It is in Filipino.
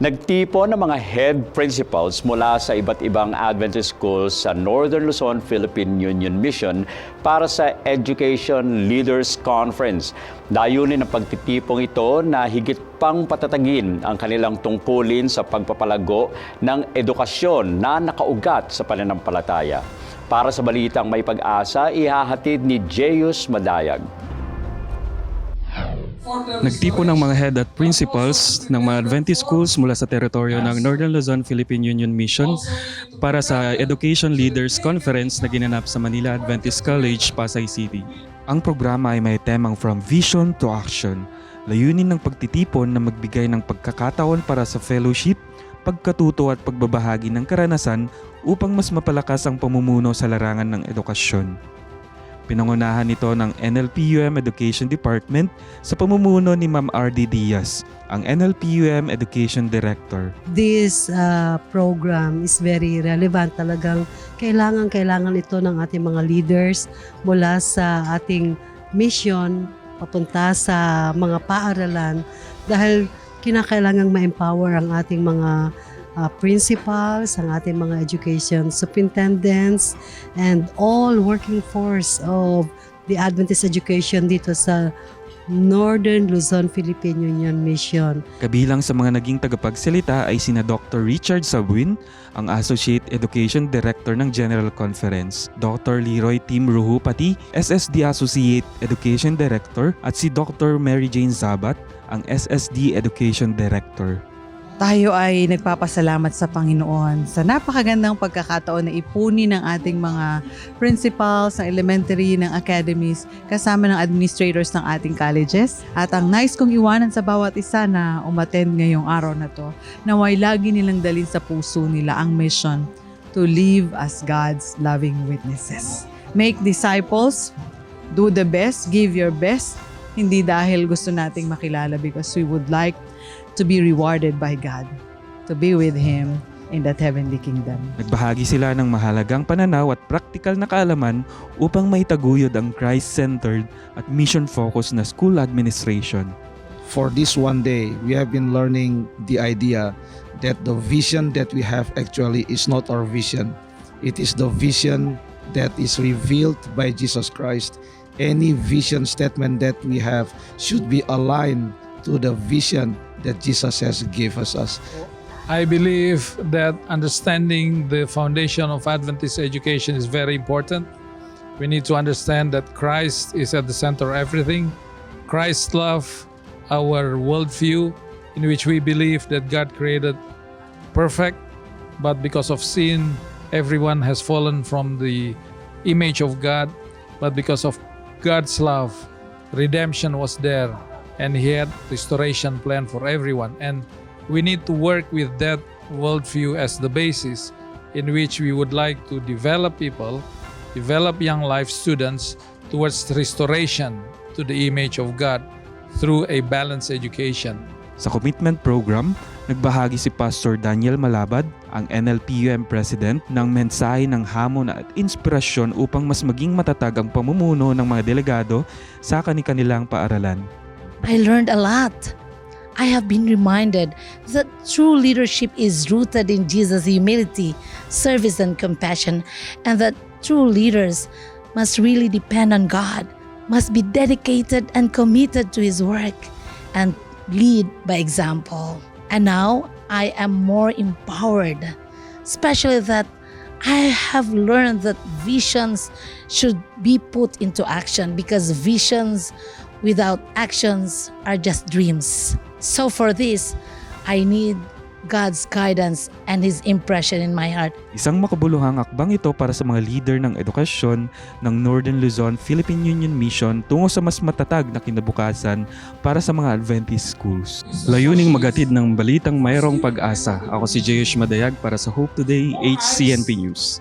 Nagtipo ng mga head principals mula sa iba't ibang Adventist schools sa Northern Luzon Philippine Union Mission para sa Education Leaders Conference. Layunin ng pagtitipong ito na higit pang patatagin ang kanilang tungkulin sa pagpapalago ng edukasyon na nakaugat sa pananampalataya. Para sa balitang may pag-asa, ihahatid ni Jeyus Madayag. Nagtipo ng mga head at principals ng mga Adventist schools mula sa teritoryo ng Northern Luzon Philippine Union Mission para sa Education Leaders Conference na ginanap sa Manila Adventist College, Pasay City. Ang programa ay may temang From Vision to Action. Layunin ng pagtitipon na magbigay ng pagkakataon para sa fellowship, pagkatuto at pagbabahagi ng karanasan upang mas mapalakas ang pamumuno sa larangan ng edukasyon. Pinangunahan ito ng NLPUM Education Department sa pamumuno ni Ma'am R.D. Diaz, ang NLPUM Education Director. this uh, program is very relevant talagang kailangan kailangan ito ng ating mga leaders mula sa ating mission papunta sa mga paaralan dahil kinakailangang ma-empower ang ating mga uh, principals, ang ating mga education superintendents and all working force of the Adventist education dito sa Northern Luzon Philippine Union Mission. Kabilang sa mga naging tagapagsalita ay sina Dr. Richard Sabuin, ang Associate Education Director ng General Conference, Dr. Leroy Tim Ruhupati, SSD Associate Education Director, at si Dr. Mary Jane Zabat, ang SSD Education Director. Tayo ay nagpapasalamat sa Panginoon sa napakagandang pagkakataon na ipunin ng ating mga principals ng elementary, ng academies, kasama ng administrators ng ating colleges. At ang nice kong iwanan sa bawat isa na umattend ngayong araw na to, naway lagi nilang dalhin sa puso nila ang mission to live as God's loving witnesses. Make disciples, do the best, give your best, hindi dahil gusto nating makilala because we would like to be rewarded by God, to be with Him in that heavenly kingdom. Nagbahagi sila ng mahalagang pananaw at praktikal na kaalaman upang maitaguyod ang Christ-centered at mission-focused na school administration. for this one day, we have been learning the idea that the vision that we have actually is not our vision. It is the vision that is revealed by Jesus Christ. Any vision statement that we have should be aligned to the vision that Jesus has given us. Us. I believe that understanding the foundation of Adventist education is very important. We need to understand that Christ is at the center of everything. Christ love our worldview in which we believe that God created perfect, but because of sin, everyone has fallen from the image of God. But because of God's love, redemption was there, and He had restoration plan for everyone. And we need to work with that worldview as the basis in which we would like to develop people, develop young life students towards restoration to the image of God through a balanced education. Sa commitment program, nagbahagi si Pastor Daniel Malabad, ang NLPUM President, ng mensahe ng hamon at inspirasyon upang mas maging matatag ang pamumuno ng mga delegado sa kanilang paaralan. I learned a lot. I have been reminded that true leadership is rooted in Jesus' humility, service, and compassion, and that true leaders must really depend on God, must be dedicated and committed to His work, and lead by example. And now I am more empowered, especially that I have learned that visions should be put into action because visions without actions are just dreams. So for this, I need God's guidance and His impression in my heart. Isang makabuluhang akbang ito para sa mga leader ng edukasyon ng Northern Luzon Philippine Union Mission tungo sa mas matatag na kinabukasan para sa mga Adventist schools. Layuning magatid ng balitang mayroong pag-asa. Ako si Jayush Madayag para sa Hope Today HCNP News.